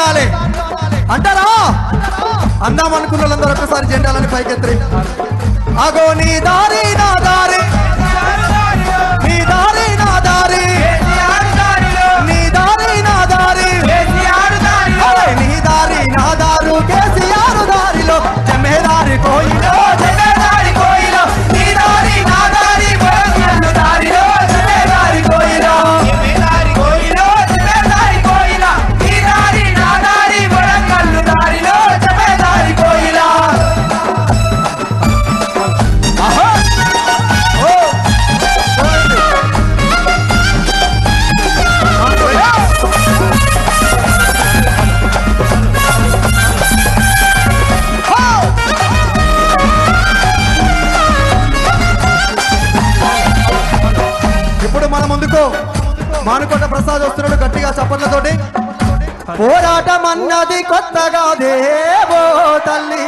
దారిలో అనాలి అంటారా? అందాం అనుకున్న వాళ్ళందరూ ఒకసారి జెండాలని పైకెత్తి అగో నీ దారి. మన ముందుకు. మానుకొండ ప్రసాద్ వస్తున్నాడు గట్టిగా చప్పట్లతోటి. పోరాటం అన్నది కొత్తగా దేవో తల్లి.